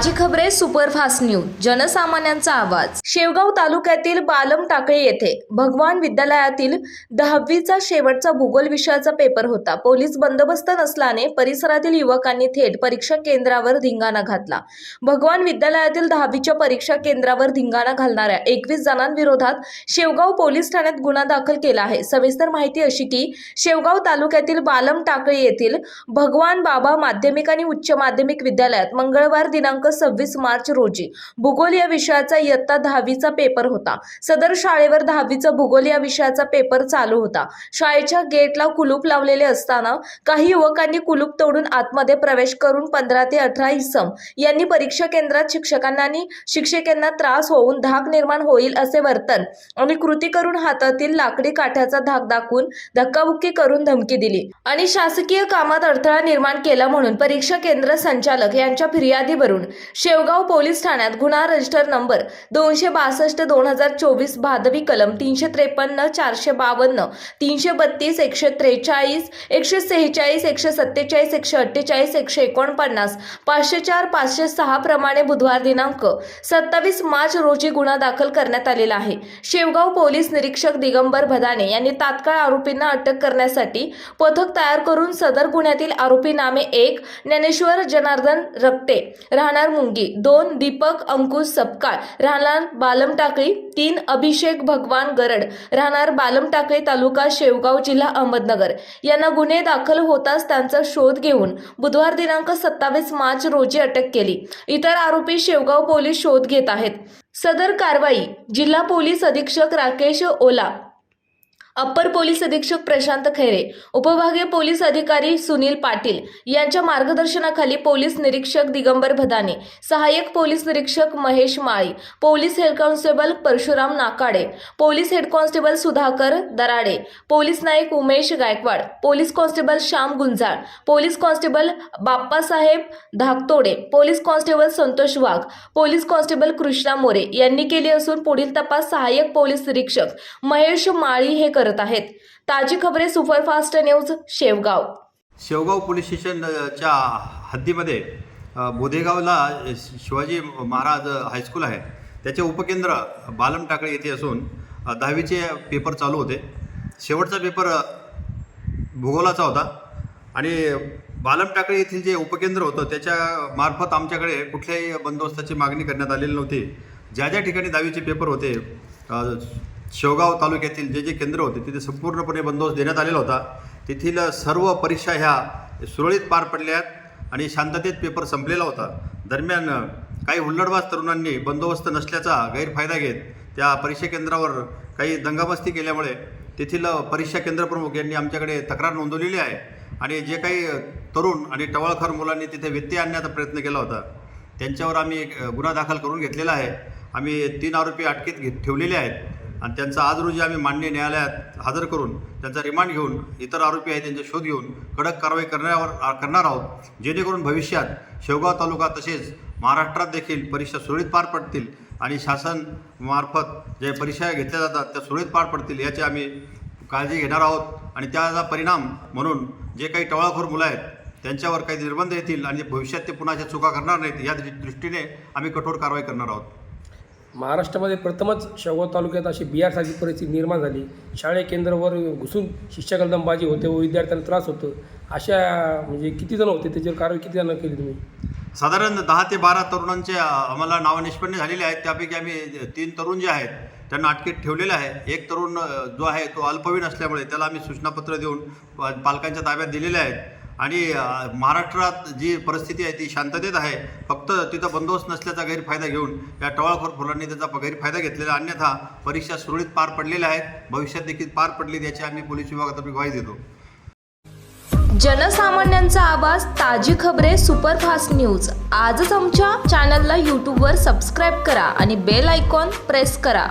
खबरे superfast news जनसामान्यांचा आवाज. शेवगाव तालुक्यातील बालम टाकळी येथे भगवान विद्यालयातील दहावीचा शेवटचा भूगोल विषयाचा पेपर होता. पोलीस बंदोबस्त नसल्याने परिसरातील युवकांनी थेट परीक्षा केंद्रावर धिंगाणा घातला. भगवान विद्यालयातील दहावीच्या परीक्षा केंद्रावर धिंगाणा घालणाऱ्या एकवीस जणांविरोधात शेवगाव पोलीस ठाण्यात गुन्हा दाखल केला आहे. सविस्तर माहिती अशी की शेवगाव तालुक्यातील बालम टाकळी येथील भगवान बाबा माध्यमिक आणि उच्च माध्यमिक विद्यालयात मंगळवार दिनांक सव्वीस मार्च रोजी भूगोल या विषयाचा इयत्ता दहावीचा पेपर होता. सदर शाळेवर दहावीचा भूगोल या विषयाचा पेपर चालू होता. शाळेच्या गेटला कुलूप लावलेले असताना काही युवकांनी कुलूप तोडून आतमध्ये प्रवेश करून पंधरा ते अठरा इसम यांनी परीक्षा केंद्रात शिक्षकांना आणि शिक्षकांना त्रास होऊन धाक निर्माण होईल असे वर्तन आणि कृती करून हातातील लाकडी काठ्याचा धाक दाखवून धक्काबुक्की करून धमकी दिली. आणि शासकीय कामात अडथळा निर्माण केला म्हणून परीक्षा केंद्र संचालक यांच्या फिर्यादीवरून शेवगाव पोलीस ठाण्यात गुन्हा रजिस्टर नंबर दोनशे बासष्ट दोन हजार चोवीस भादवी कलम तीनशे त्रेपन्न चारशे बावन्न तीनशे बत्तीस एकशे त्रेचाळीस एकशे सेहेचाळीस एकशे सत्तेचाळीस एकशे अठ्ठेचाळीस एकशे एकोणपन्नास पाचशे चार पाचशे सहा प्रमाणे बुधवार दिनांक सत्तावीस मार्च रोजी गुन्हा दाखल करण्यात आलेला आहे. शेवगाव पोलीस निरीक्षक दिगंबर भदाने यांनी तात्काळ आरोपींना अटक करण्यासाठी पथक तयार करून सदर गुन्ह्यातील आरोपी नामे एक ज्ञानेश्वर जनार्दन रक्ते राहणार मुंगी दोन दीपक अंकुश सपकाळ. राहणार बालमटाकळी तीन अभिषेक भगवान गरड. राहणार बालमटाकळी तालुका शेवगाव जिल्हा अहमदनगर. यांना गुन्हे दाखल होताच त्यांचा शोध घेऊन बुधवार दिनांक सत्तावीस मार्च रोजी अटक केली. इतर आरोपी शेवगाव पोलीस शोध घेत आहेत. सदर कारवाई जिल्हा पोलीस अधीक्षक राकेश ओला अप्पर पोलीस अधीक्षक प्रशांत खैरे उपभागीय पोलीस अधिकारी सुनील पाटील यांच्या मार्गदर्शनाखाली पोलीस निरीक्षक दिगंबर भदाने सहाय्यक पोलीस निरीक्षक Mahesh Mali police head constable Parshuram Nakade police head constable Sudhakar Darade police Naik Umesh Gaikwad police constable Shyam Gunjal police constable Bappasaheb Dhaktode police constable Santosh Wagh police constable Krishna More यांनी केली असून पुढील तपास सहाय्यक police निरीक्षक महेश माळी हे करत आहेत. ताजी खबरे superfast news Shevgaon. Shevgaon police स्टेशनच्या हद्दीमध्ये बोधेगावला शिवाजी महाराज हायस्कूल आहे. त्याचे उपकेंद्र बालम टाकळे येथे असून दहावीचे पेपर चालू होते. शेवटचा पेपर भूगोलाचा होता. आणि बालम टाकळे येथील जे उपकेंद्र होतं त्याच्या मार्फत आमच्याकडे कुठल्याही बंदोबस्ताची मागणी करण्यात आलेली नव्हती. ज्या ज्या ठिकाणी दहावीचे पेपर होते शेवगाव तालुक्यातील जे जे केंद्र होते तिथे संपूर्णपणे बंदोबस्त देण्यात आलेला होता. तेथील सर्व परीक्षा ह्या सुरळीत पार पडल्या आहेत आणि शांततेत पेपर संपलेला होता. दरम्यान काही हुल्लडबाज तरुणांनी बंदोबस्त नसल्याचा गैरफायदा घेत त्या परीक्षा केंद्रावर काही दंगामस्ती केल्यामुळे तेथील परीक्षा केंद्रप्रमुख यांनी आमच्याकडे तक्रार नोंदवलेली आहे आणि जे काही तरुण आणि टवळखर मुलांनी तिथे व्यत्यय आणण्याचा प्रयत्न केला होता त्यांच्यावर आम्ही एक, गुन्हा दाखल करून घेतलेला आहे. आम्ही तीन आरोपी अटकेत घेत ठेवलेले आहेत. आणि त्यांचा आज रोजी आम्ही मान्य न्यायालयात हजर करून त्यांचा रिमांड घेऊन इतर आरोपी आहेत त्यांचा शोध घेऊन कडक कारवाई करण्यावर करणार आहोत जेणेकरून भविष्यात शेवगाव तालुका तसेच महाराष्ट्रात देखील परीक्षा सुरळीत पार पडतील आणि शासनमार्फत ज्या जे परीक्षा घेतल्या जातात त्या सुरळीत पार पडतील याची आम्ही काळजी घेणार आहोत. आणि त्याचा परिणाम म्हणून जे काही टवाळखोर मुलं आहेत त्यांच्यावर काही निर्बंध येतील आणि भविष्यात ते पुन्हा अशा चुका करणार नाहीत या दृष्टीने आम्ही कठोर कारवाई करणार आहोत. महाराष्ट्रामध्ये प्रथमच शेवगाव तालुक्यात अशी बिहारसारखी परिस्थिती निर्माण झाली. शाळे केंद्रावर घुसून शिष्यकलदंबाजी होते व विद्यार्थ्यांना त्रास होतो. अशा म्हणजे किती जण होते? त्याच्यावर कारवाई किती जण केली तुम्ही? साधारण दहा ते बारा तरुणांचे आम्हाला नावं निष्पन्न झालेले आहेत. त्यापैकी आम्ही तीन तरुण जे आहेत त्यांना अटकेत ठेवलेलं आहे. एक तरुण जो आहे तो अल्पवयीन असल्यामुळे त्याला आम्ही सूचनापत्र देऊन पालकांच्या ताब्यात दिलेले आहेत. आणि महाराष्ट्रात जी परिस्थिती आहे ती शांततेत आहे. फक्त तिथं बंदोबस्त नसल्याचा गैरफायदा घेऊन या टवाळखोर फुलांनी त्याचा गैरफायदा घेतलेला अन्यथा परीक्षा सुरळीत पार पडलेल्या आहेत. भविष्यात देखील पार पडली याची आम्ही पोलीस विभागातर्फे ग्वाही देतो. जनसामान्यांचा आवाज ताजी खबरे सुपरफास्ट न्यूज. आजच आमच्या चॅनलला यूट्यूबवर सबस्क्राईब करा आणि बेल आयकॉन प्रेस करा.